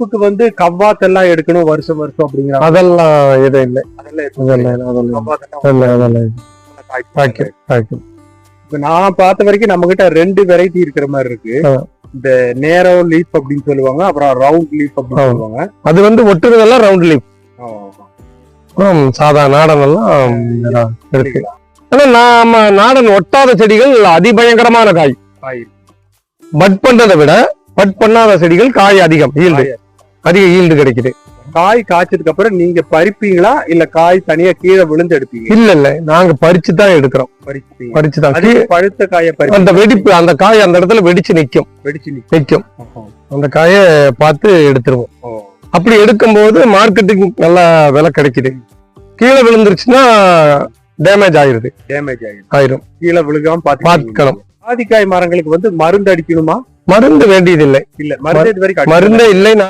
பருப்புக்கு வந்து கவ்வாத்தெல்லாம் எடுக்கணும் வருஷம் வருஷம் அப்படிங்கிற அதெல்லாம் எதுவும் இல்லை. அதெல்லாம் நான் பார்த்த வரைக்கும் நம்ம கிட்ட ரெண்டு வெரைட்டி இருக்கிற மாதிரி இருக்கு. இந்த நேரோ லீஃப் அப்படின்னு சொல்லுவாங்க அப்புறம் ரவுண்ட் லீஃப் அப்படின்னு. சொல்லுவாங்க. அது வந்து ஒட்டுறதெல்லாம் ரவுண்ட் ஆ. சாதா நாடன் எல்லாம் இதா இருக்கு. ஆனா நாம நாடன் ஒட்டாத செடிகள் அதிபயங்கரமான காய். காய். பட் பண்றதை விட பட் பண்ணாத செடிகள் காய் அதிகம் ஈல்டு. அதிக ஈல்டு கிடைக்குது. காய் காய்ச்சதுக்கு அப்புறம் நீங்க பறிப்பீங்களா? இல்ல காய் தனியா கீழே விழுந்து எடுப்பீங்க? இல்ல இல்ல. நாங்க பறிச்சு தான் எடுக்கிறோம். பறிச்சு தான். பழுத்த காயை பறி அந்த வெடிப்பு அந்த காய் அந்த இடத்துல வெடிச்சு நிக்கும். வெடிச்சு நிக்கும். அந்த காயை பார்த்து எடுத்துருவோம். அப்படி எடுக்கும்போது மார்க்கெட்டுக்கு நல்ல விலை கிடைக்குது. கீழே விழுந்துருச்சுன்னா டேமேஜ் ஆயிருது. டேமேஜ் ஆயிடும் ஆயிரும். கீழே விழுகாம பாத்து பார்த்துக்கணும். ஆதிக்காய் மரங்களுக்கு வந்து மருந்து அடிக்கணுமா? மருந்து வேண்டியதில்லை. இல்ல மருந்து வரைக்கும் அடிக்கல. மருந்தே இல்லை